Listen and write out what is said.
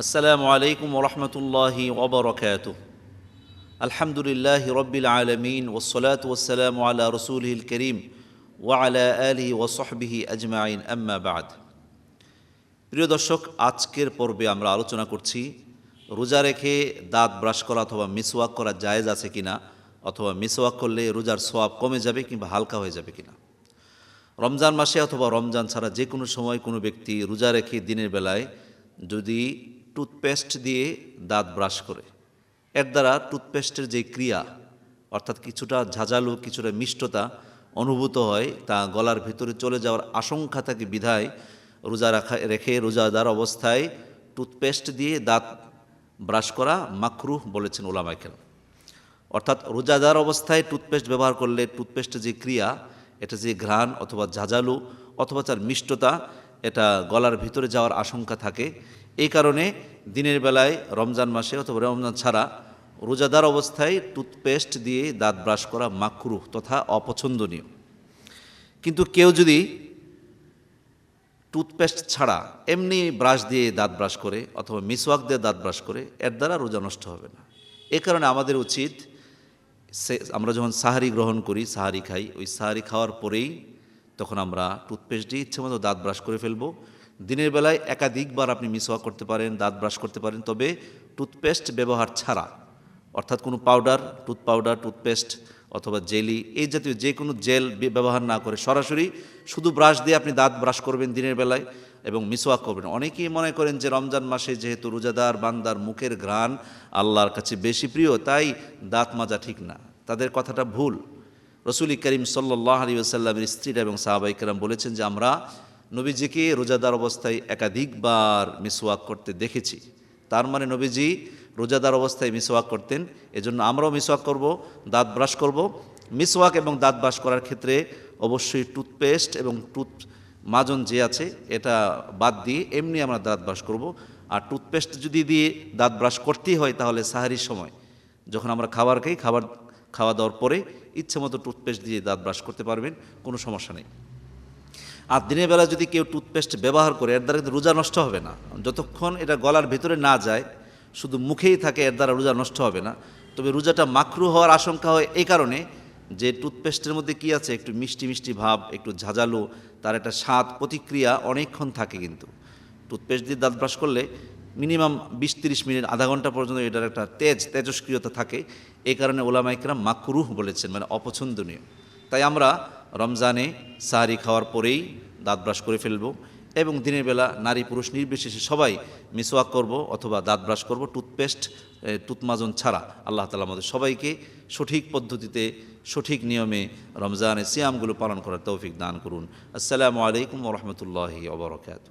আসসালামু আলাইকুম ওরহমতুল্লাহি ওবরকাত আলহামদুলিল্লাহ রব্বিল আলমিন ওসলাত ওসালাম আলা রসুলহিল করিম ওয়ালা আলি ওসহবিহি আজমাইন। আম্মা বাদ। প্রিয় দর্শক, আজকের পর্বে আমরা আলোচনা করছি, রোজা রেখে দাঁত ব্রাশ করা অথবা মিসওয়াক করা জায়েজ আছে কিনা, অথবা মিসওয়াক করলে রোজার সোয়াব কমে যাবে কিংবা হালকা হয়ে যাবে কিনা। রমজান মাসে অথবা রমজান ছাড়া যে কোনো সময় কোনো ব্যক্তি রোজা রেখে দিনের বেলায় যদি টুথপেস্ট দিয়ে দাঁত ব্রাশ করে। এর দ্বারা টুথপেস্টের যে ক্রিয়া, অর্থাৎ কিছুটা ঝাঁঝালো, কিছুটা মিষ্টতা অনুভূত হয়, তা গলার ভিতরে চলে যাওয়ার আশঙ্কা থাকে বিধায় রোজা রাখা, রেখে রোজাদার অবস্থায় টুথপেস্ট দিয়ে দাঁত ব্রাশ করা মাকরুহ বলেছেন ওলামাইকেল অর্থাৎ রোজাদার অবস্থায় টুথপেস্ট ব্যবহার করলে টুথপেস্টের যে ক্রিয়া, এটা যে ঘ্রাণ অথবা ঝাঁঝালু অথবা তার মিষ্টতা এটা গলার ভিতরে যাওয়ার আশঙ্কা থাকে। এই কারণে দিনের বেলায় রমজান মাসে অথবা রমজান ছাড়া রোজাদার অবস্থায় টুথপেস্ট দিয়ে দাঁত ব্রাশ করা মাকরুহ তথা অপছন্দনীয়। কিন্তু কেউ যদি টুথপেস্ট ছাড়া এমনি ব্রাশ দিয়ে দাঁত ব্রাশ করে অথবা মিসওয়াক দিয়ে দাঁত ব্রাশ করে, এর দ্বারা রোজা নষ্ট হবে না। এ কারণে আমাদের উচিত আমরা যখন সাহারি গ্রহণ করি, সাহারি খাই, ওই সাহারি খাওয়ার পরেই তখন আমরা টুথপেস্ট দিয়ে ইচ্ছে মতো দাঁত ব্রাশ করে ফেলব। দিনের বেলায় একাধিকবার আপনি মিসওয়াক করতে পারেন, দাঁত ব্রাশ করতে পারেন, তবে টুথপেস্ট ব্যবহার ছাড়া, অর্থাৎ কোনো পাউডার টুথ পাউডার টুথপেস্ট অথবা জেলি এই জাতীয় যে কোনো জেল ব্যবহার না করে সরাসরি শুধু ব্রাশ দিয়ে আপনি দাঁত ব্রাশ করবেন দিনের বেলায় এবং মিসওয়াক করবেন। অনেকেই মনে করেন যে রমজান মাসে যেহেতু রোজাদার বান্দার মুখের ঘ্রাণ আল্লাহর কাছে বেশি প্রিয়, তাই দাঁত মাজা ঠিক না। তাদের কথাটা ভুল। রসুল করিম সাল্লাহ আলী আসাল্লামের স্ত্রীরা এবং সাহাবাই কেরাম বলেছেন যে আমরা নবীজিকে রোজাদার অবস্থায় একাধিকবার মিসওয়াক করতে দেখেছি। তার মানে নবীজি রোজাদার অবস্থায় মিসওয়াক করতেন, এজন্য আমরাও মিসওয়াক করব, দাঁত ব্রাশ করব। মিসওয়াক এবং দাঁত ব্রাশ করার ক্ষেত্রে অবশ্যই টুথপেস্ট এবং টুথ মাজন যে আছে, এটা বাদ দিয়ে এমনি আমরা দাঁত ব্রাশ করব। আর টুথপেস্ট যদি দিয়ে দাঁত ব্রাশ করতেই হয় তাহলে সাহারির সময়, যখন আমরা খাবার খাই, খাবার খাওয়া দাওয়ার পরে ইচ্ছে মতো টুথপেস্ট দিয়ে দাঁত ব্রাশ করতে পারবেন, কোনো সমস্যা নেই। আর দিনের বেলা যদি কেউ টুথপেস্ট ব্যবহার করে, এর দ্বারা কিন্তু রোজা নষ্ট হবে না। যতক্ষণ এটা গলার ভিতরে না যায়, শুধু মুখেই থাকে, এর দ্বারা রোজা নষ্ট হবে না। তবে রোজাটা মাকরু হওয়ার আশঙ্কা হয় এই কারণে যে টুথপেস্টের মধ্যে কি আছে, একটু মিষ্টি মিষ্টি ভাব, একটু ঝাঁঝালো, তার একটা স্বাদ, প্রতিক্রিয়া অনেকক্ষণ থাকে কিন্তু। টুথপেস্ট দিয়ে দাঁত ব্রাশ করলে মিনিমাম বিশ তিরিশ মিনিট, আধা ঘণ্টা পর্যন্ত এটার একটা তেজ, তেজস্ক্রিয়তা থাকে। এই কারণে ওলামাইকরাম মাকরুহ বলেছেন মানে অপছন্দনীয়। তাই আমরা রমজানে সাহারি খাওয়ার পরেই দাঁত ব্রাশ করে ফেলব এবং দিনের বেলা নারী পুরুষ নির্বিশেষে সবাই মিসওয়াক করব অথবা দাঁত ব্রাশ করব, টুথপেস্ট টুথমাজন ছাড়া। আল্লাহ তালা আমাদের সবাইকে সঠিক পদ্ধতিতে, সঠিক নিয়মে রমজানে সিয়ামগুলো পালন করার তৌফিক দান করুন। আসসালামু আলাইকুম রহমতুল্লাহি ওবরকাত